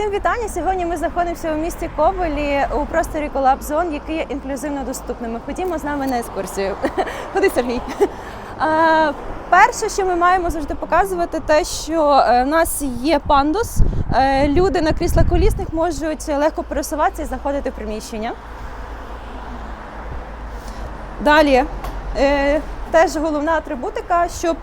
Всім вітання! Сьогодні ми знаходимося у місті Ковелі у просторі Колаб Зон, який є інклюзивно доступним. Ходімо з нами на екскурсію. Ходи, Сергій. Перше, що ми маємо завжди показувати, те, що е, в нас є пандус. Е, Люди на кріслах колісних можуть легко пересуватися і заходити в приміщення. Далі е, теж головна атрибутика, щоб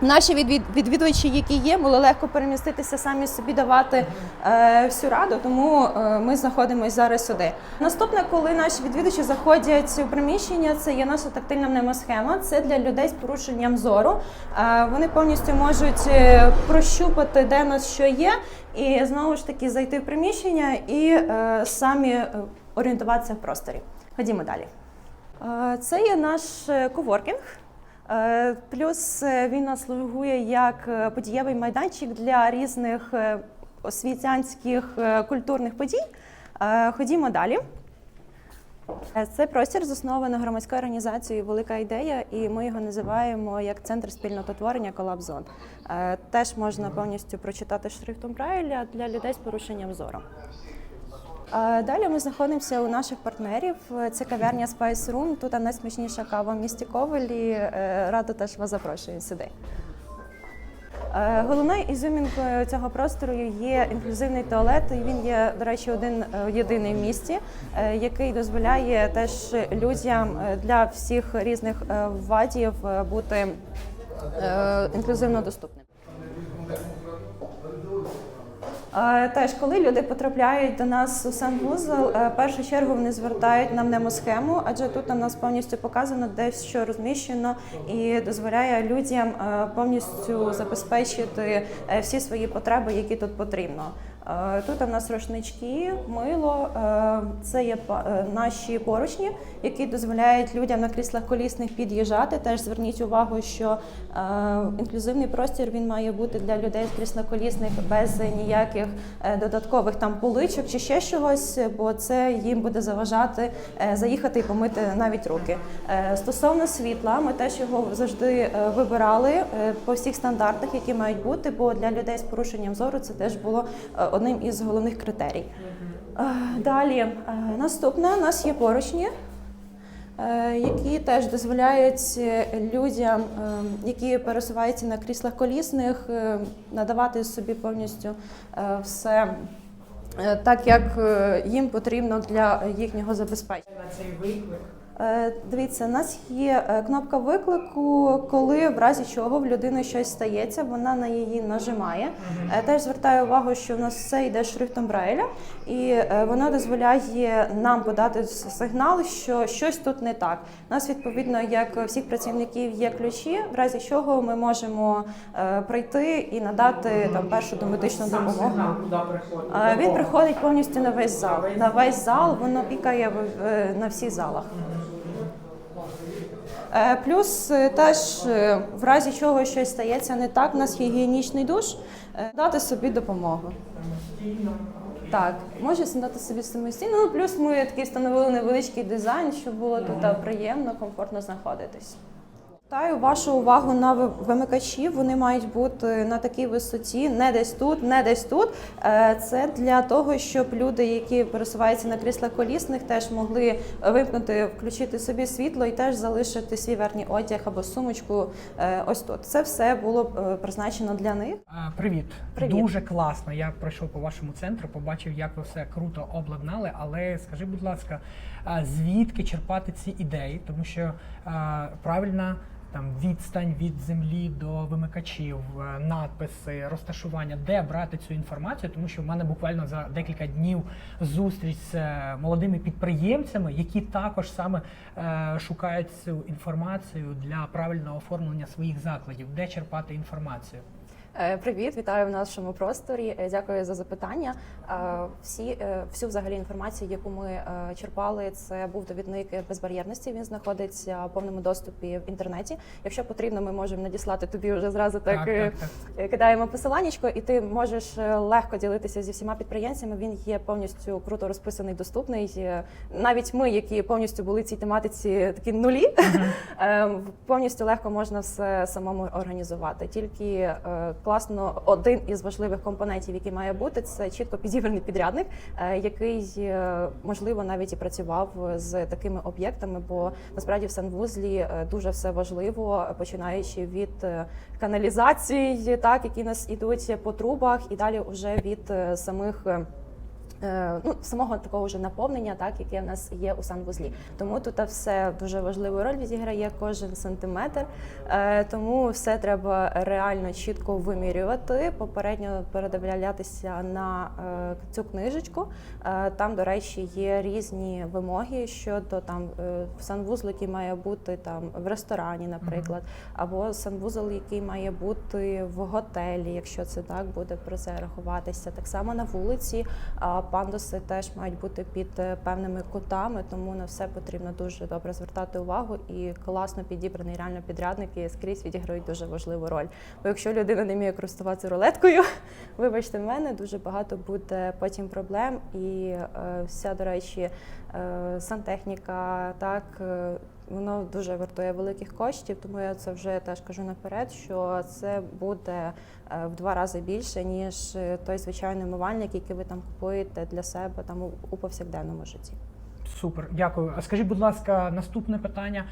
наші відвідувачі, які є, могли легко переміститися самі собі давати е, всю раду, тому е, ми знаходимося зараз сюди. Наступне, коли наші відвідувачі заходять у приміщення, це є наша тактильна мнемосхема. Це для людей з порушенням зору. Е, вони повністю можуть е, прощупати, де нас що є, і знову ж таки зайти в приміщення і е, самі е, орієнтуватися в просторі. Ходімо далі. Е, Це є наш коворкінг. Е, Плюс е, він нас слугує як е, подієвий майданчик для різних освітянських культурних подій. Ходімо далі. Цей простір заснований громадською організацією Велика ідея, і ми його називаємо як центр спільнототворення Колабзон. Теж можна повністю прочитати шрифтом Брайля для людей з порушенням зору. Далі ми знаходимося у наших партнерів. Це кав'ярня Spice Room. Тут найсмачніша кава в місті Ковелі. Е, Радо теж вас запрошую сюди. Е, Головною ізюмінкою цього простору є інклюзивний туалет. Він є, до речі, один е, єдиний в місті, який дозволяє теж людям для всіх різних вадів бути інклюзивно доступним. Теж, коли люди потрапляють до нас у санвузол, вузол, в першу чергу вони звертають на мнемосхему, адже тут у нас повністю показано, де що розміщено, і дозволяє людям е, повністю забезпечити е, всі свої потреби, які тут потрібно. Е, Тут у нас рушнички, мило, е, це є е, наші поручні, які дозволяють людям на кріслах колісних під'їжджати. Теж зверніть увагу, що інклюзивний простір він має бути для людей з кріслоколісних без ніяких додаткових там поличок чи ще чогось, бо це їм буде заважати заїхати і помити навіть руки. Стосовно світла, ми теж його завжди вибирали по всіх стандартах, які мають бути, бо для людей з порушенням зору це теж було одним із головних критерій. Е, Далі, е, наступне у нас є поручні. е, Які теж дозволяють людям, які пересуваються на кріслах колісних, надавати собі повністю все так, як їм потрібно для їхнього забезпечення. на цей виклик. Е, Дивіться, у нас є е, кнопка виклику, коли в разі чого в людини щось стається, вона на її нажимає. Е, Теж звертаю увагу, що в нас все йде шрифтом Брайля, і воно дозволяє нам подати сигнал, що щось тут не так. У нас відповідно, як у всіх працівників, є ключі, в разі чого ми можемо прийти і надати там першу домедичну допомогу. Він приходить повністю на весь зал. На весь зал воно пікає на всіх залах. Е, Плюс е, теж е, в разі чого щось стається не так, у нас гігієнічний душ, дати собі допомогу. Так, може дати собі самостійно. Ну плюс ми такий встановили невеличкий дизайн, щоб було тут приємно, комфортно знаходитись. Звертаю вашу увагу на ви- вимикачі. Вони мають бути на такій висоті, не десь тут, не десь тут. Е, Це для того, щоб люди, які пересуваються на кріслах колісних, теж могли вимкнути, включити собі світло і теж залишити свій верхній одяг або сумочку. е, Ось тут. Це все було е, призначено для них. Привіт. Привіт. Дуже класно. Я пройшов по вашому центру, побачив, як ви все круто обладнали. Але скажи, будь ласка, звідки черпати ці ідеї? Тому що правильна там відстань від землі до вимикачів, е, надписи, розташування, де брати цю інформацію, тому що в мене буквально за декілька днів зустріч з е, молодими підприємцями, які також саме е, шукають цю інформацію для правильного оформлення своїх закладів, де черпати інформацію. Е, Привіт, вітаю в нашому просторі. Е, Дякую за запитання. Е, Всі всю взагалі інформацію, яку ми черпали, це був довідник безбар'єрності. Він знаходиться в повному доступі в інтернеті. Якщо потрібно, ми можемо надіслати тобі вже зразу так. Так, так, так. Кидаємо посиланнячко, і ти можеш легко ділитися зі всіма підприємцями. Він є повністю круто розписаний, доступний. Навіть ми, які повністю були цій тематиці, такі нулі, е, повністю легко можна все самому організувати. Тільки класно один із важливих компонентів, який має бути, це чітко підібраний підрядник, е, який е, можливо навіть і працював з такими об'єктами, бо насправді в санвузлі е, дуже все важливо, починаючи від каналізації, так які нас ідуть по трубах, і далі вже від самих. Е, Ну, самого такого вже наповнення, так яке в нас є у санвузлі. Тому тут все дуже важливу роль відіграє кожен сантиметр. Е, Тому все треба реально чітко вимірювати, попередньо передивлятися на е, цю книжечку. Там, до речі, є різні вимоги щодо там санвузол, який має бути там в ресторані, наприклад, або санвузол, який має бути в готелі, якщо це так буде про це рахуватися. Так само на вулиці пандуси теж мають бути під е, певними кутами, тому на все потрібно дуже добре звертати увагу і класно підібраний реально підрядники скрізь відіграють дуже важливу роль. Бо якщо людина не вміє користуватися рулеткою, вибачте мене, дуже багато буде потім проблем. І е, вся, до речі, е, сантехніка, так. Воно дуже вартує великих коштів, тому я це вже теж кажу наперед, що це буде е, в два рази більше, ніж е, той звичайний умивальник, який ви там купуєте для себе там у- повсякденному житті. Супер, дякую. А скажіть, будь ласка, наступне питання.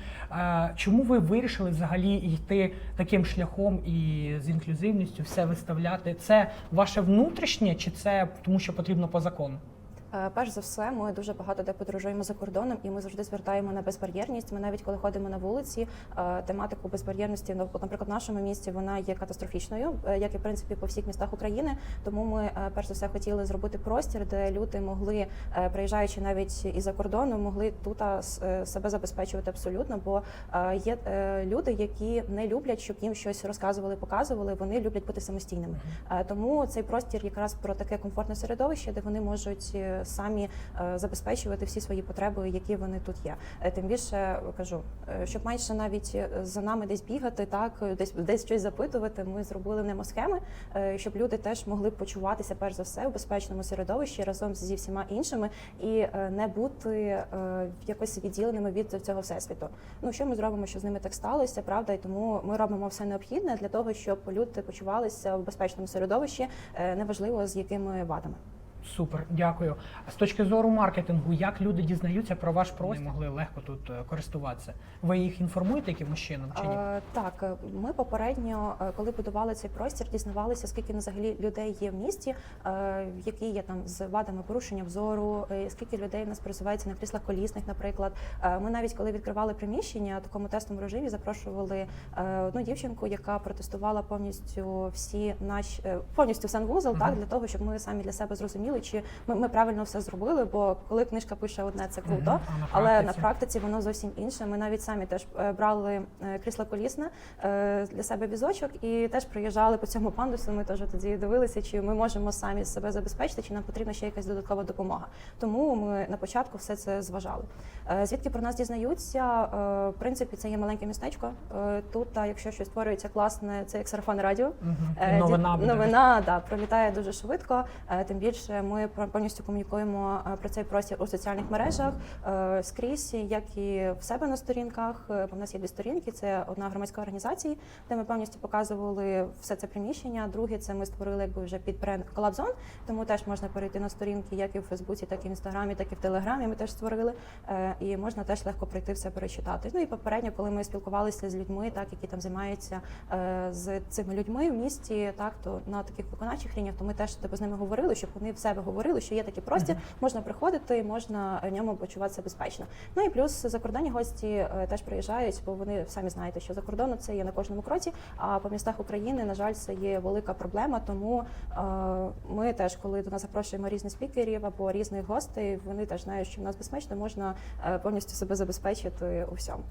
Чому ви вирішили взагалі йти таким шляхом і з інклюзивністю все виставляти? Це ваше внутрішнє, чи це тому, що потрібно по закону? Е, Перш за все, ми дуже багато де подорожуємо за кордоном, і ми завжди звертаємо на безбар'єрність. Ми навіть коли ходимо на вулиці, е, тематику безбар'єрності, наприклад, в нашому місті вона є катастрофічною, е, як і в принципі по всіх містах України. Тому ми перш за все хотіли зробити простір, де люди могли, приїжджаючи навіть із за кордону, могли тут себе забезпечувати абсолютно. Бо є люди, які не люблять, щоб їм щось розказували, показували. Вони люблять бути самостійними. Тому цей простір якраз про таке комфортне середовище, де вони можуть самі е, забезпечувати всі свої потреби, які вони тут є. Е, Тим більше е, кажу, щоб менше навіть за нами десь бігати, так десь десь щось запитувати. Ми зробили немосхеми, щоб люди теж могли почуватися перш за все в безпечному середовищі разом зі всіма іншими і не бути якось відділеними від цього всесвіту. Ну що ми зробимо, що з ними так сталося, правда? І тому ми робимо все необхідне для того, щоб люди почувалися в безпечному середовищі, неважливо з якими вадами. Супер, дякую. А з точки зору маркетингу, як люди дізнаються про ваш простір, могли легко тут е, користуватися? Ви їх інформуєте якимось чином чи ні? Е, Так, е, ми попередньо, е, коли будували цей простір, дізнавалися, скільки взагалі людей є в місті, е, які є там з вадами порушення взору, е, скільки людей в нас пересувається на кріслах колісних, наприклад. Е, Ми навіть коли відкривали приміщення в такому тестовому режимі, запрошували е, одну дівчинку, яка протестувала повністю всі наші е, повністю санвузол, так для того, щоб ми самі для себе зрозуміли, чи ми, ми правильно все зробили. Бо коли книжка пише одне, це круто. А на Але на практиці? воно зовсім інше. Ми навіть самі теж е, брали е, крісло колісне е, для себе візочок і теж приїжджали по цьому пандусу. Ми теж тоді дивилися, чи ми можемо самі себе забезпечити, чи нам потрібна ще якась додаткова допомога. Тому ми на початку все це зважали. Звідки про нас дізнаються? В принципі, це є маленьке містечко. Тут, якщо щось створюється класне, це як сарафанне радіо. Е, новина ді- новина да, пролітає дуже швидко. Тим більше ми про- повністю комунікуємо е, про цей простір у соціальних мережах е, скрізь, як і в себе на сторінках. Е, бо В нас є дві сторінки. Це одна громадська організація, де ми повністю показували все це приміщення. Друге, це ми створили якби вже під бренд Колабзон. Тому теж можна перейти на сторінки, як і в Фейсбуці, так і в інстаграмі, так і в Телеграмі. Ми теж створили. Е, І можна теж легко прийти все перечитати. Ну і попередньо, коли ми спілкувалися з людьми, так які там займаються е, з цими людьми в місті, так то на таких виконавчих рівнях, то ми теж типу, з ними говорили, щоб вони в себе говорили, що є такий простір, Мгм. можна приходити, можна в ньому почуватися безпечно. Ну і плюс закордонні гості е, теж приїжджають, бо вони самі знаєте, що за кордону це є на кожному кроці. А по містах України, на жаль, це є велика проблема. Тому е, ми теж, коли до нас запрошуємо різних спікерів або різних гостей, вони теж знають, що в нас безпечно можна е, повністю себе забезпечити у всьому.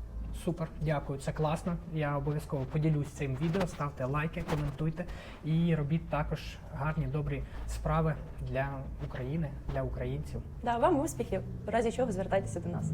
Супер, дякую, це класно. Я обов'язково поділюсь цим відео, ставте лайки, коментуйте і робіть також гарні добрі справи для України, для українців. Да, вам успіхів. В разі чого звертайтеся до нас.